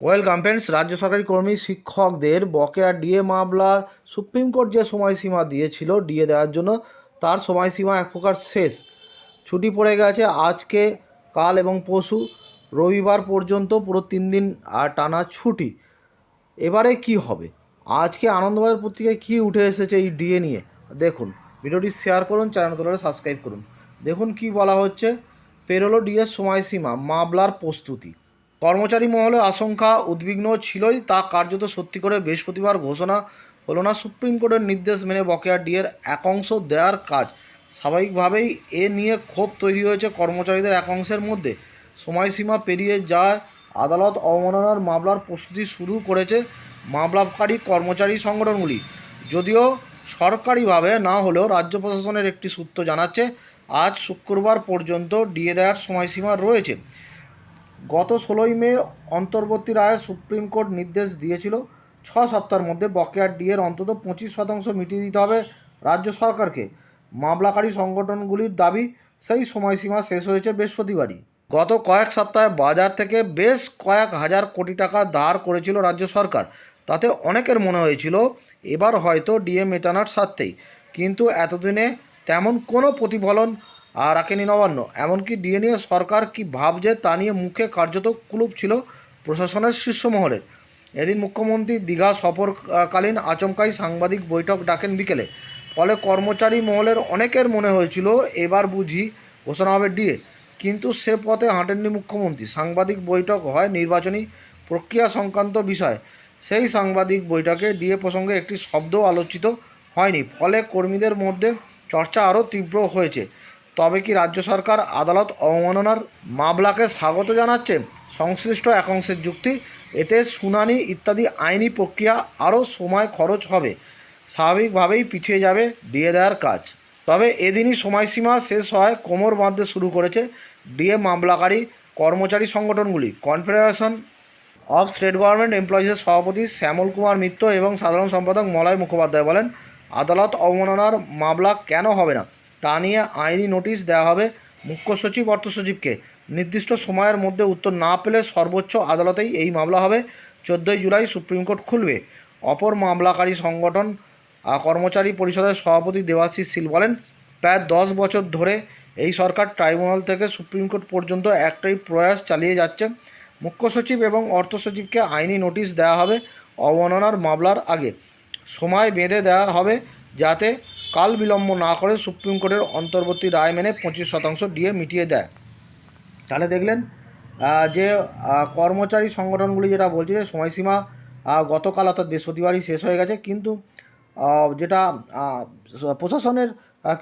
Welcome friends রাজ্য সরকারি কর্মী, শিক্ষকদের বকেয়া ডিএ মামলার সুপ্রিম কোর্ট যে সময়সীমা দিয়েছিল ডিএ দেওয়ার জন্য, তার সময়সীমা এক প্রকার শেষ। ছুটি পড়ে গেছে আজকে, কাল এবং পরশু, রবিবার পর্যন্ত পুরো তিন দিন আর টানা ছুটি। এবারে কি হবে? আজকে আনন্দবাজার পত্রিকায় কী উঠে এসেছে এই ডিএ নিয়ে? দেখুন, ভিডিওটি শেয়ার করুন, চ্যানেল তোলারে সাবস্ক্রাইব করুন। দেখুন কি বলা হচ্ছে, পেরোলো ডিএর সময়সীমা, মামলার প্রস্তুতি। কর্মচারী মহলে আশঙ্কা উদ্বিগ্ন ছিলই, তা কার্যত সত্যি করে বৃহস্পতিবার ঘোষণা হলো না। সুপ্রিম কোর্টের নির্দেশ মেনে বকেয়া ডিএর একাংশ দেওয়ার কাজ। স্বাভাবিকভাবেই এ নিয়ে ক্ষোভ তৈরি হয়েছে কর্মচারীদের এক অংশের মধ্যে। সময়সীমা পেরিয়ে যায় আদালত অবমাননার মামলার প্রস্তুতি শুরু করেছে মামলাকারী কর্মচারী সংগঠনগুলি। যদিও সরকারিভাবে না হলেও রাজ্য প্রশাসনের একটি সূত্র জানাচ্ছে, আজ শুক্রবার পর্যন্ত ডিএ দেওয়ার সময়সীমা রয়েছে। গত ষোলোই মে অন্তর্বর্তী রায়ে সুপ্রিম কোর্ট নির্দেশ দিয়েছিল, ছ সপ্তাহের মধ্যে বকেয়া ডিএর অন্তত পঁচিশ শতাংশ মিটিয়ে দিতে হবে রাজ্য সরকারকে। মামলাকারী সংগঠনগুলির দাবি, সেই সময়সীমা শেষ হয়েছে বৃহস্পতিবারই। গত কয়েক সপ্তাহে বাজার থেকে বেশ কয়েক হাজার কোটি টাকা ধার করেছিল রাজ্য সরকার। তাতে অনেকের মনে হয়েছিল, এবার হয়তো ডিএ মেটানোর স্বার্থেই। কিন্তু এতদিনে তেমন কোনো প্রতিফলন রাখেনি নবান্ন। এমনকি ডিএ নিয়ে সরকার কি ভাবছে তা নিয়ে মুখে কার্যত কুলুপ ছিল প্রশাসনের শীর্ষ মহলের এদিন মুখ্যমন্ত্রী দীঘা সফরকালীন আচমকাই সাংবাদিক বৈঠক ডাকেন বিকেলে। ফলে কর্মচারী মহলের অনেকের মনে হয়েছিল, এবার বুঝি ঘোষণা হবে ডিএ। কিন্তু সে পথে হাঁটেননি মুখ্যমন্ত্রী। সাংবাদিক বৈঠক হয় নির্বাচনী প্রক্রিয়া সংক্রান্ত বিষয়। সেই সাংবাদিক বৈঠকে ডিএ প্রসঙ্গে একটি শব্দ আলোচিত হয়নি। ফলে কর্মীদের মধ্যে চর্চা আরও তীব্র হয়েছে। তবে কি রাজ্য সরকার আদালত অবমাননার মামলাকে স্বাগত জানাচ্ছে? সংশ্লিষ্ট একাংশের যুক্তি, এতে শুনানি ইত্যাদি আইনি প্রক্রিয়া আরও সময় খরচ হবে। স্বাভাবিকভাবেই পিছিয়ে যাবে ডিএ দেওয়ার কাজ। তবে এদিনই সময়সীমা শেষ হয় কোমর বাঁধতে শুরু করেছে ডিএ মামলাকারী কর্মচারী সংগঠনগুলি। কনফেডারেশন অফ স্টেট গভর্নমেন্ট এমপ্লয়িজের সভাপতি শ্যামল কুমার মিত্র এবং সাধারণ সম্পাদক মলয় মুখোপাধ্যায় বলেন, আদালত অবমাননার মামলা কেন হবে না? তা নিয়ে আইনি নোটিশ দেওয়া হবে। মুখ্য সচিব, অর্থ সচিবকে। নির্দিষ্ট সময়ের মধ্যে উত্তর না পেলে সর্বোচ্চ আদালতেই এই মামলা হবে। চোদ্দোই জুলাই সুপ্রিম কোর্ট খুলবে। অপর মামলাকারী সংগঠন কর্মচারী পরিষদের সভাপতি দেবাশিস শীল বলেন, প্রায় দশ বছর ধরে এই সরকার ট্রাইব্যুনাল থেকে সুপ্রিম কোর্ট পর্যন্ত একটাই প্রয়াস চালিয়ে যাচ্ছে। মুখ্য সচিব এবং অর্থ সচিবকে আইনি নোটিশ দেওয়া হবে অবমাননার মামলার আগে। সময় বেঁধে দেওয়া হবে যাতে কাল বিলম্ব না করে সুপ্রিম কোর্টের অন্তর্বর্তী রায় মেনে পঁচিশ শতাংশ ডিএ মিটিয়ে দেয়। তাহলে দেখলেন যে কর্মচারী সংগঠনগুলি যেটা বলছে যে সময়সীমা গতকাল অর্থাৎ বৃহস্পতিবারই শেষ হয়ে গেছে, কিন্তু যেটা প্রশাসনের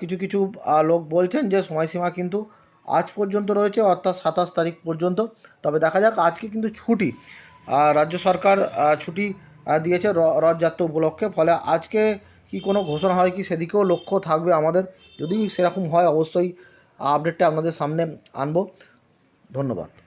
কিছু কিছু লোক বলছেন যে সময়সীমা কিন্তু আজ পর্যন্ত রয়েছে, অর্থাৎ সাতাশ তারিখ পর্যন্ত। তবে দেখা যাক, আজকে কিন্তু ছুটি। রাজ্য সরকার ছুটি দিয়েছে রথযাত্রা উপলক্ষে, ফলে আজকে কি কোনো ঘোষণা হয় কি সেদিকেও লক্ষ্য থাকবে আমাদের। যদি সেরকম হয়, অবশ্যই আপডেটটা আপনাদের সামনে আনব। ধন্যবাদ।